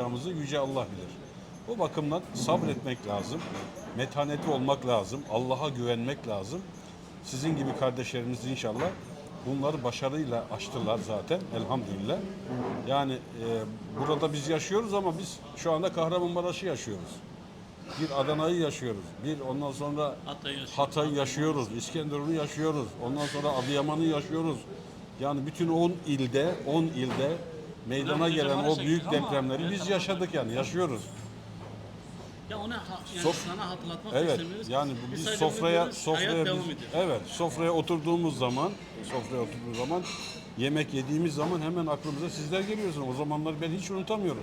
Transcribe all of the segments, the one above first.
yapacağımızı Yüce Allah bilir. O bakımdan sabretmek lazım, metanetli olmak lazım, Allah'a güvenmek lazım. Sizin gibi kardeşlerimiz inşallah bunları başarıyla aştılar zaten elhamdülillah. Yani e, burada biz yaşıyoruz ama biz şu anda Kahramanmaraş'ı yaşıyoruz. Bir Adana'yı yaşıyoruz. Bir ondan sonra Hatay'ı yaşıyoruz. Hatay yaşıyoruz, İskenderun'u yaşıyoruz. Ondan sonra Adıyaman'ı yaşıyoruz. Yani bütün 10 ilde, 10 ilde meydana Hocam, gelen o büyük ama depremleri biz yaşadık yani, yaşıyoruz. Ya ona ha, yani Sof- sana hatırlatmak Evet, istemiyoruz. yani bu biz sadece sofraya biliyoruz, sofraya biz- ediyor. evet, sofraya oturduğumuz zaman, sofraya oturduğumuz zaman yemek yediğimiz zaman hemen aklımıza sizler geliyorsunuz. O zamanları ben hiç unutamıyorum.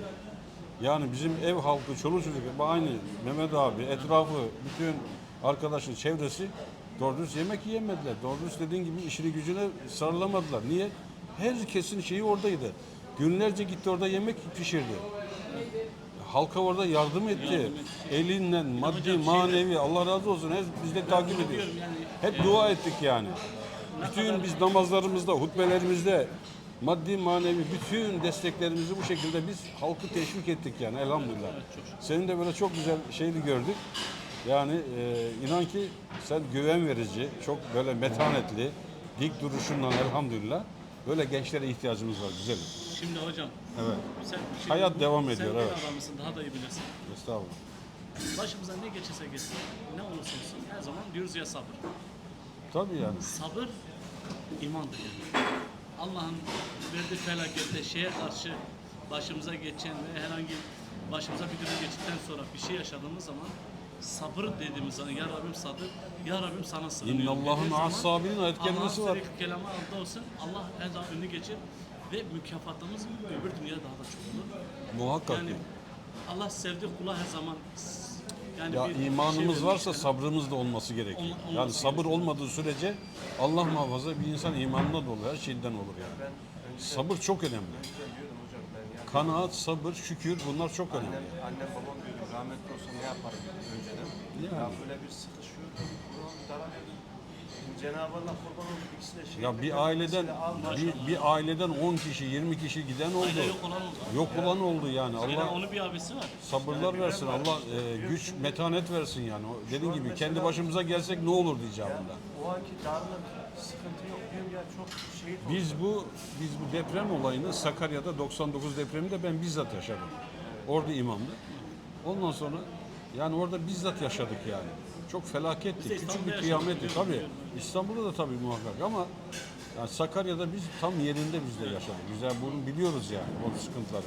Yani bizim ev halkı, çoluk çocuk aynı Mehmet abi, etrafı, bütün arkadaşın çevresi doğru dürüst yemek yiyemediler. Doğru dürüst dediğin gibi işini gücüne sarılamadılar. Niye? Herkesin şeyi oradaydı. Günlerce gitti orada yemek pişirdi. Halka orada yardım etti. Elinden, maddi, hocam manevi. Allah razı olsun. Hep biz de takip ediyoruz. yani, Hep dua ettik yani. Bütün biz namazlarımızda, hutbelerimizde maddi, manevi bütün desteklerimizi bu şekilde biz halkı teşvik ettik yani elhamdülillah. Senin de böyle çok güzel şeyini gördük. Yani e, inan ki sen güven verici, çok böyle metanetli, dik duruşundan elhamdülillah böyle gençlere ihtiyacımız var güzelim. Şimdi hocam. Evet. Sen, şimdi Hayat devam ediyor, Sen evet. bir adamısın daha da iyi bilirsin. Estağfurullah. Başımıza ne geçirse geçsin, ne olursa olsun her zaman diyoruz ya sabır. Tabii yani. Sabır imandır yani. Allah'ın verdiği felakette şeye karşı başımıza geçen ve herhangi başımıza bir durum geçtikten sonra bir şey yaşadığımız zaman sabır dediğimiz zaman ya Rabbim sabır, ya Rabbim sana sığınıyorum. İnna Allah'ın dediği zaman as-sabirin ayet kelimesi Allah'ın var. sürekli kelamı altta olsun. Allah her zaman önünü geçir ve mükafatımız öbür dünyada daha da çok olur. Muhakkak. Yani. Allah sevdiği kula her zaman yani Ya bir şey imanımız vermiş varsa yani. sabrımız da olması gerekiyor. Ol- olması Yani sabır olmadığı sürece Allah muhafaza bir insan imanına da olur, her şeyden olur yani. Sabır çok önemli. hocam. Kanaat, sabır, şükür bunlar çok önemli. Annem, annem babam diyordum rahmetli olsa ne yaparım önceden. Yani. Ya böyle bir. Şimdi Cenab-ı Allah kurban oldu ikisine şey. Ya bir aileden bir, bir aileden 10 kişi, 20 kişi giden oldu. Aile yok olan oldu. Yok olan oldu yani. Allah onun bir abisi var. sabırlar versin. Allah e, güç, metanet versin yani. O Dediğin gibi kendi başımıza gelsek ne olur diyeceğim bunda. O anki darlık, sıkıntı yok diyorum ya çok şehit oldu. Biz bu biz bu deprem olayını Sakarya'da 99 depreminde ben bizzat yaşadım. Orada imamdı. Ondan sonra yani orada bizzat yaşadık yani. Çok felaketti. Küçük bir kıyametti tabii. İstanbul'da da tabii muhakkak ama yani Sakarya'da biz tam yerinde biz de yaşadık. Güzel bunu biliyoruz yani o sıkıntıları.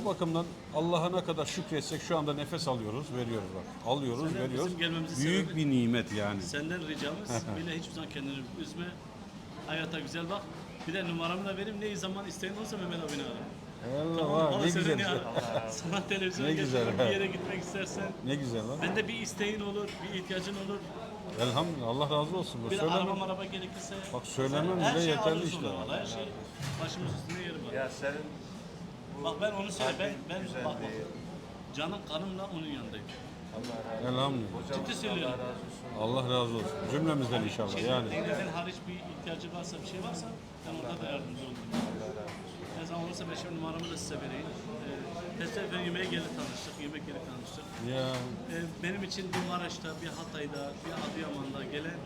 O bakımdan Allah'a ne kadar şükretsek şu anda nefes alıyoruz, veriyoruz bak. Alıyoruz, Senden veriyoruz. bizim gelmemizin Büyük sebebi- bir nimet yani. Senden ricamız bile hiçbir zaman kendini üzme. Hayata güzel bak. Bir de numaramı da vereyim. Ne zaman isteğin olursa Mehmet abini ara. Allah Tamam, ne güzel. ne ara. Sana televizyon Ne güzel, bir yere gitmek istersen. Ne güzel lan. Bende bir isteğin olur, bir ihtiyacın olur. Elhamdülillah Allah razı olsun. Bu Bir söylemem. araba araba gerekirse. Bak söylemem bile şey yeterli alırız işte. Her şey başımız üstünde yeri var. Ya senin bu Bak ben onu söyle, ben, ben bak, bak, canım kanımla onun yanındayım. Allah razı olsun. Elhamdülillah. Hocam Ciddi Allah söylüyorum. razı olsun. Allah razı olsun. Cümlemizden inşallah Şimdi yani. Denizden hariç bir ihtiyacı varsa, bir şey varsa ben orada da yardımcı olurum. Zaman olursa ben şimdi numaramı da size vereyim. Ee, tesadüfen yemeğe gelip tanıştık, yemek yeri tanıştık. Ya Ee, benim için bir Maraş'ta, bir Hatay'da, bir Adıyaman'da gelen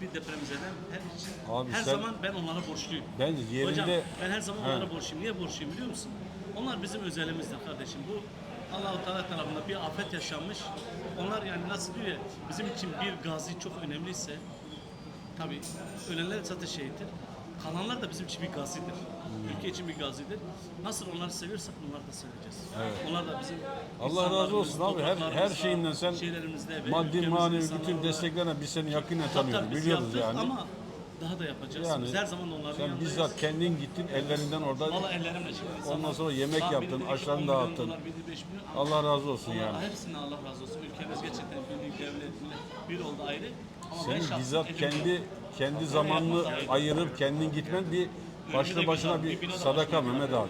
bir depremzeden her için Abi her sen- zaman ben onlara borçluyum. ben yerinde Hocam ben her zaman He. onlara borçluyum. Niye borçluyum biliyor musun? Onlar bizim özelimizdir kardeşim. Bu Allah-u Teala tarafından bir afet yaşanmış. Onlar yani nasıl diyor ya, bizim için bir gazi çok önemliyse tabi ölenler zaten şehittir. Kalanlar da bizim için bir gazidir. Ülke için bir gazidir. Nasıl onları seviyorsak onları da seveceğiz. Onlar da bizim Allah razı olsun abi. Her her şeyinden sen şeylerimizde ve maddi ülkemizin manevi insanları bütün olarak- desteklerine biz seni yakinen Tabii tanıyoruz. tabii biz Biliyoruz yaptık yani. ama daha da yapacağız. Yani biz her zaman onların Sen yanındayız. bizzat kendin gittin ellerinden orada Valla ellerimle şimdi. Ondan sonra yemek Daha yaptın, biri dedi ki aşlarını 10 milyon dağıttın. dolar, biri 5 milyon. Ama Allah razı olsun Allah yani. hepsine Allah razı olsun. Ülkemiz gerçekten birlik, devlet, millet bir oldu ayrı. Ama ben Senin şahsen bizzat elimle- kendi kendi zamanını ayırıp kendin gitmen bir başlı başına bir sadaka Mehmet abi.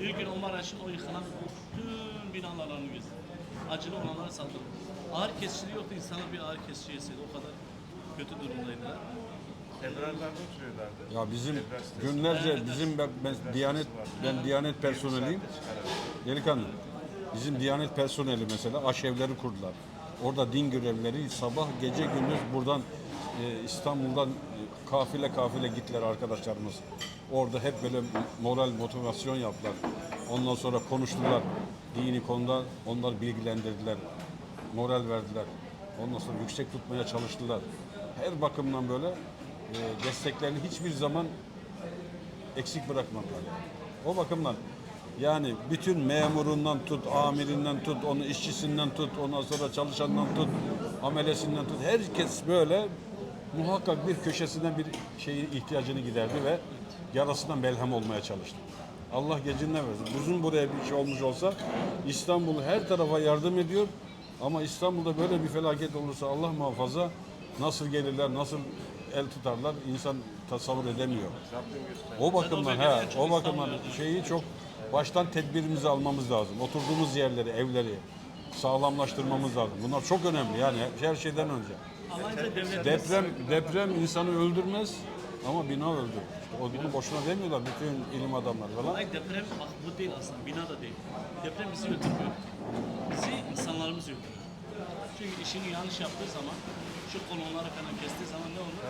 Bir gün o Maraş'ın o yıkılan bütün binalarını gezdim. Acılı olanlara saldırdım. Ağır kesiciliği yoktu. İnsanlar bir ağır kesici yeseydi. O kadar kötü durumdaydılar. Oturuyorlardı. Ya bizim Ebrar günlerce bizim ben, ben Diyanet ben Diyanet personeliyim. Delikanlı. Bizim Diyanet personeli mesela aşevleri kurdular. Orada din görevlileri sabah gece gündüz buradan e, İstanbul'dan e, kafile kafile gittiler arkadaşlarımız. Orada hep böyle moral motivasyon yaptılar. Ondan sonra konuştular. Dini konuda onlar bilgilendirdiler. Moral verdiler. Ondan sonra yüksek tutmaya çalıştılar. Her bakımdan böyle e, desteklerini hiçbir zaman eksik bırakmadılar. O bakımdan yani bütün memurundan tut, amirinden tut, onu işçisinden tut, ondan sonra çalışanından tut, amelesinden tut. Herkes böyle muhakkak bir köşesinden bir şeyin ihtiyacını giderdi ve yarasından melhem olmaya çalıştı. Allah gecinden versin. Bizim buraya bir şey olmuş olsa İstanbul her tarafa yardım ediyor. Ama İstanbul'da böyle bir felaket olursa Allah muhafaza nasıl gelirler, nasıl el tutarlar insan tasavvur edemiyor. O bakımdan ha, o bakımdan şeyi çok baştan tedbirimizi almamız lazım. Oturduğumuz yerleri, evleri sağlamlaştırmamız lazım. Bunlar çok önemli yani her şeyden önce. Deprem deprem insanı öldürmez ama bina öldürür. İşte o bunu boşuna demiyorlar bütün ilim adamları falan. Ay deprem bak bu değil aslında bina da değil. Deprem bizi öldürmüyor. Bizi insanlarımız öldürüyor. Çünkü işini yanlış yaptığı zaman şu kolonları falan kestiği zaman ne olur?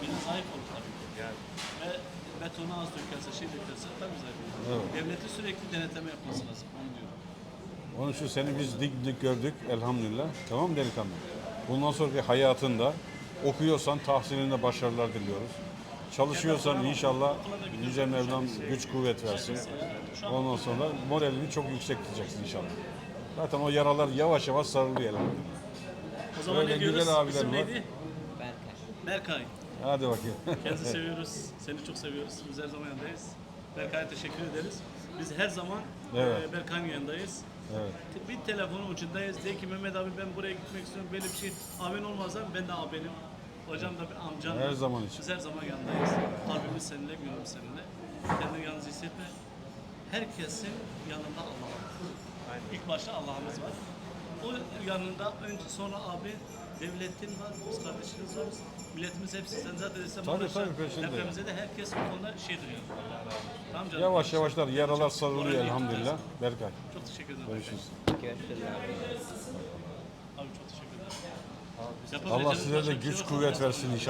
Bina zayıf olur tabii. Yani Ve betonu az dökerse, şey dökerse tabii zayıf olur. Evet. Devletin sürekli denetleme yapması lazım. Onu diyorum. Onun için seni biz dik dik gördük elhamdülillah. Tamam mı delikanlı? Bundan sonraki hayatında okuyorsan tahsilinde başarılar diliyoruz. Çalışıyorsan inşallah Yüce Mevlam güç kuvvet versin. Ondan sonra moralini çok yüksek tutacaksın inşallah. Zaten o yaralar yavaş yavaş sarılıyor elhamdülillah. O zaman Öyle ne diyoruz? güzel abiler İsim var. neydi? Berkay. Hadi bakayım. Kendinizi seviyoruz. Seni çok seviyoruz. Biz her zaman yanındayız. Berkay'a teşekkür ederiz. Biz her zaman Evet. e, Berkay'ın yanındayız. evet. Bir telefonun ucundayız. De ki Mehmet abi ben buraya gitmek istiyorum. Böyle bir şey abin olmazsa ben de abinim. Hocam da bir amcam. Her zaman için. Biz her zaman yanındayız. Kalbimiz seninle, gönlümüz seninle. Kendini yalnız hissetme. Herkesin yanında Allah var. İlk başta Allah'ımız var. O yanında önce sonra abi devletin var, biz kardeşiniz varız. Milletimiz hepsi sen zaten desem Tabii, tabii, peşinde. Depremimize de herkes bu konuda şey duyuyor. Tamam canım. Yavaş yavaşlar yaralar sarılıyor elhamdülillah. Berkay. Çok teşekkür ederim. Görüşürüz. Görüşürüz abi. Abi çok teşekkür ederim. Allah size de şey güç kuvvet versin inşallah.